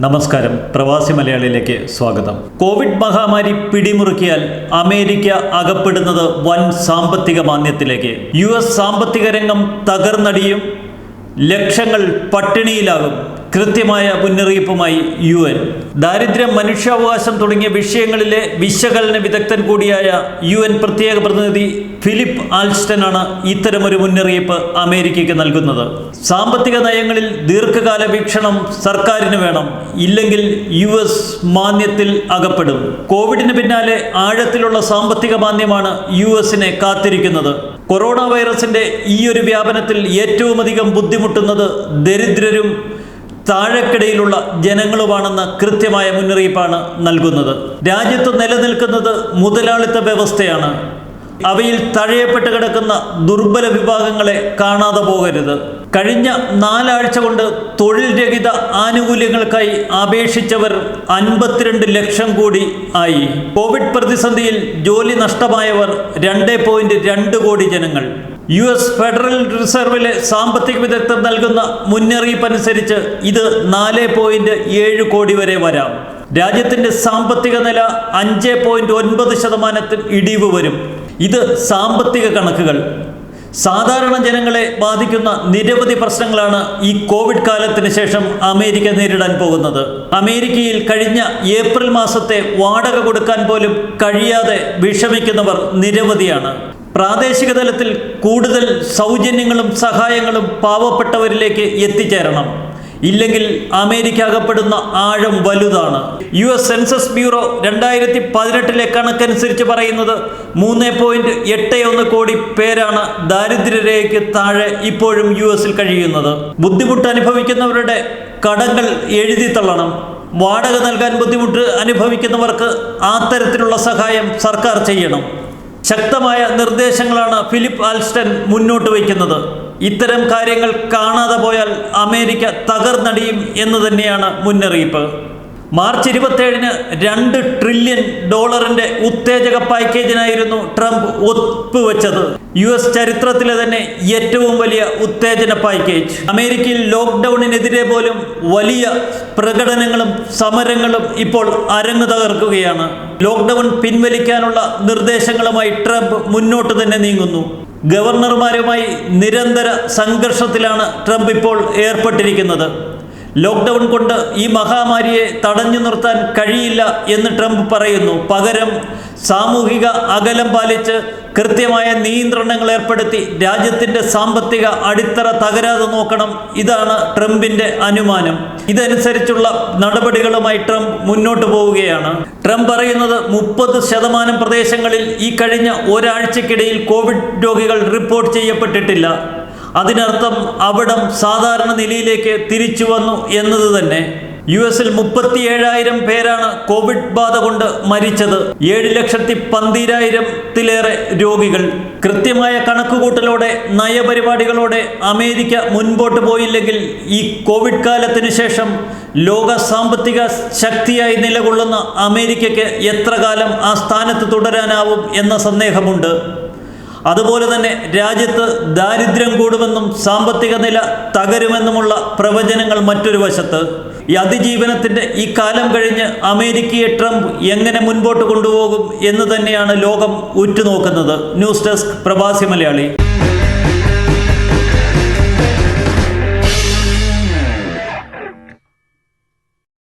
നമസ്കാരം. പ്രവാസി മലയാളിയിലേക്ക് സ്വാഗതം. കോവിഡ് മഹാമാരി പിടിമുറുക്കിയാൽ അമേരിക്ക അകപ്പെടുന്നത് വൻ സാമ്പത്തിക മാന്യത്തിലേക്ക് യു എസ് സാമ്പത്തിക രംഗം തകർന്നടിയും ലക്ഷങ്ങൾ പട്ടിണിയിലാകും. കൃത്യമായ മുന്നറിയിപ്പുമായി യു എൻ. ദാരിദ്ര്യം മനുഷ്യാവകാശം തുടങ്ങിയ വിഷയങ്ങളിലെ വിശകലന വിദഗ്ധൻ കൂടിയായ യു എൻ പ്രത്യേക പ്രതിനിധി ഫിലിപ്പ് ആൽസ്റ്റനാണ് ഇത്തരമൊരു മുന്നറിയിപ്പ് അമേരിക്കയ്ക്ക് നൽകുന്നത്. സാമ്പത്തിക നയങ്ങളിൽ ദീർഘകാല വീക്ഷണം സർക്കാരിന് വേണം. ഇല്ലെങ്കിൽ യു എസ് മാന്യത്തിൽ അകപ്പെടും. കോവിഡിന് പിന്നാലെ ആഴത്തിലുള്ള സാമ്പത്തിക മാന്യമാണ് യു എസിനെ കാത്തിരിക്കുന്നത്. കൊറോണ വൈറസിന്റെ ഈ ഒരു വ്യാപനത്തിൽ ഏറ്റവുമധികം ബുദ്ധിമുട്ടുന്നത് ദരിദ്രരും താഴെക്കിടയിലുള്ള ജനങ്ങളുമാണെന്ന കൃത്യമായ മുന്നറിയിപ്പാണ് നൽകുന്നത്. രാജ്യത്ത് നിലനിൽക്കുന്നത് മുതലാളിത്ത വ്യവസ്ഥയാണ്. അവയിൽ തഴയപ്പെട്ട് കിടക്കുന്ന ദുർബല വിഭാഗങ്ങളെ കാണാതെ പോകരുത്. കഴിഞ്ഞ നാലാഴ്ച കൊണ്ട് തൊഴിൽ രഹിത ആനുകൂല്യങ്ങൾക്കായി അപേക്ഷിച്ചവർ അൻപത്തിരണ്ട് ലക്ഷം കോടി ആയി. കോവിഡ് പ്രതിസന്ധിയിൽ ജോലി നഷ്ടമായവർ രണ്ട് പോയിന്റ് രണ്ട് കോടി ജനങ്ങൾ. യു എസ് ഫെഡറൽ റിസർവിലെ സാമ്പത്തിക വിദഗ്ധർ നൽകുന്ന മുന്നറിയിപ്പ് അനുസരിച്ച് ഇത് നാല് പോയിന്റ് ഏഴ് കോടി വരെ വരാം. രാജ്യത്തിന്റെ സാമ്പത്തിക നില അഞ്ച് പോയിന്റ് ഒൻപത് ശതമാനത്തിൽ ഇടിവ് വരും. ഇത് സാമ്പത്തിക കണക്കുകൾ. സാധാരണ ജനങ്ങളെ ബാധിക്കുന്ന നിരവധി പ്രശ്നങ്ങളാണ് ഈ കോവിഡ് കാലത്തിന് ശേഷം അമേരിക്ക നേരിടാൻ പോകുന്നത്. അമേരിക്കയിൽ കഴിഞ്ഞ ഏപ്രിൽ മാസത്തെ വാടക കൊടുക്കാൻ പോലും കഴിയാതെ വിഷമിക്കുന്നവർ നിരവധിയാണ്. പ്രാദേശിക തലത്തിൽ കൂടുതൽ സൗജന്യങ്ങളും സഹായങ്ങളും പാവപ്പെട്ടവരിലേക്ക് എത്തിച്ചേരണം. ഇല്ലെങ്കിൽ അമേരിക്ക അകപ്പെടുന്ന ആഴം വലുതാണ്. യു എസ് സെൻസസ് ബ്യൂറോ രണ്ടായിരത്തി പതിനെട്ടിലെ കണക്കനുസരിച്ച് പറയുന്നത് മൂന്ന് പോയിന്റ് എട്ട് ഒന്ന് കോടി പേരാണ് ദാരിദ്ര്യരേഖയ്ക്ക് താഴെ ഇപ്പോഴും യു എസിൽ കഴിയുന്നത്. ബുദ്ധിമുട്ട് അനുഭവിക്കുന്നവരുടെ കടങ്ങൾ എഴുതി തള്ളണം. വാടക നൽകാൻ ബുദ്ധിമുട്ട് അനുഭവിക്കുന്നവർക്ക് ആ തരത്തിലുള്ള സഹായം സർക്കാർ ചെയ്യണം. ശക്തമായ നിർദ്ദേശങ്ങളാണ് ഫിലിപ്പ് ആൽസ്റ്റൻ മുന്നോട്ട് വയ്ക്കുന്നത്. ഇത്തരം കാര്യങ്ങൾ കാണാതെ പോയാൽ അമേരിക്ക തകർന്നടിയും എന്ന് തന്നെയാണ് മുന്നറിയിപ്പ്. മാർച്ച് ഇരുപത്തേഴിന് രണ്ട് ട്രില്യൺ ഡോളറിന്റെ ഉത്തേജക പാക്കേജിനായിരുന്നു ട്രംപ് ഒപ്പുവെച്ചത്. യു എസ് ചരിത്രത്തിലെ തന്നെ ഏറ്റവും വലിയ ഉത്തേജന പാക്കേജ്. അമേരിക്കയിൽ ലോക്ക്ഡൌണിനെതിരെ പോലും വലിയ പ്രകടനങ്ങളും സമരങ്ങളും ഇപ്പോൾ അരങ്ങു തകർക്കുകയാണ്. ലോക്ക്ഡൌൺ പിൻവലിക്കാനുള്ള നിർദ്ദേശങ്ങളുമായി ട്രംപ് മുന്നോട്ട് തന്നെ നീങ്ങുന്നു. ഗവർണർമാരുമായി നിരന്തര സംഘർഷത്തിലാണ് ട്രംപ് ഇപ്പോൾ ഏർപ്പെട്ടിരിക്കുന്നത്. ലോക്ക്ഡൗൺ കൊണ്ട് ഈ മഹാമാരിയെ തടഞ്ഞു നിർത്താൻ കഴിയില്ല എന്ന് ട്രംപ് പറയുന്നു. പകരം സാമൂഹിക അകലം പാലിച്ച് കൃത്യമായ നിയന്ത്രണങ്ങൾ ഏർപ്പെടുത്തി രാജ്യത്തിന്റെ സാമ്പത്തിക അടിത്തറ തകരാതെ നോക്കണം. ഇതാണ് ട്രംപിന്റെ അനുമാനം. ഇതനുസരിച്ചുള്ള നടപടികളുമായി ട്രംപ് മുന്നോട്ട് പോവുകയാണ്. ട്രംപ് പറയുന്നത് മുപ്പത് ശതമാനം പ്രദേശങ്ങളിൽ ഈ കഴിഞ്ഞ ഒരാഴ്ചക്കിടയിൽ കോവിഡ് രോഗികൾ റിപ്പോർട്ട് ചെയ്യപ്പെട്ടിട്ടില്ല. അതിനർത്ഥം അവിടം സാധാരണ നിലയിലേക്ക് തിരിച്ചു വന്നു എന്നത് തന്നെ. യു എസിൽ മുപ്പത്തി ഏഴായിരം പേരാണ് കോവിഡ് ബാധ കൊണ്ട് മരിച്ചത്. ഏഴ് ലക്ഷത്തി പന്തിരായിരത്തിലേറെ രോഗികൾ. കൃത്യമായ കണക്കുകൂട്ടലോടെ നയപരിപാടികളോടെ അമേരിക്ക മുൻപോട്ട് പോയില്ലെങ്കിൽ ഈ കോവിഡ് കാലത്തിന് ശേഷം ലോക സാമ്പത്തിക ശക്തിയായി നിലകൊള്ളുന്ന അമേരിക്കയ്ക്ക് എത്ര കാലം ആ സ്ഥാനത്ത് തുടരാനാവും എന്ന സന്ദേഹമുണ്ട്. അതുപോലെ തന്നെ രാജ്യത്ത് ദാരിദ്ര്യം കൂടുമെന്നും സാമ്പത്തിക നില തകരുമെന്നുമുള്ള പ്രവചനങ്ങൾ മറ്റൊരു വശത്ത് ഈ അതിജീവനത്തിന്റെ ഈ കാലം കഴിഞ്ഞ് അമേരിക്കയെ ട്രംപ് എങ്ങനെ മുൻപോട്ട് കൊണ്ടുപോകും എന്ന് തന്നെയാണ് ലോകം ഉറ്റുനോക്കുന്നത്. ന്യൂസ് ഡെസ്ക് പ്രവാസി മലയാളി.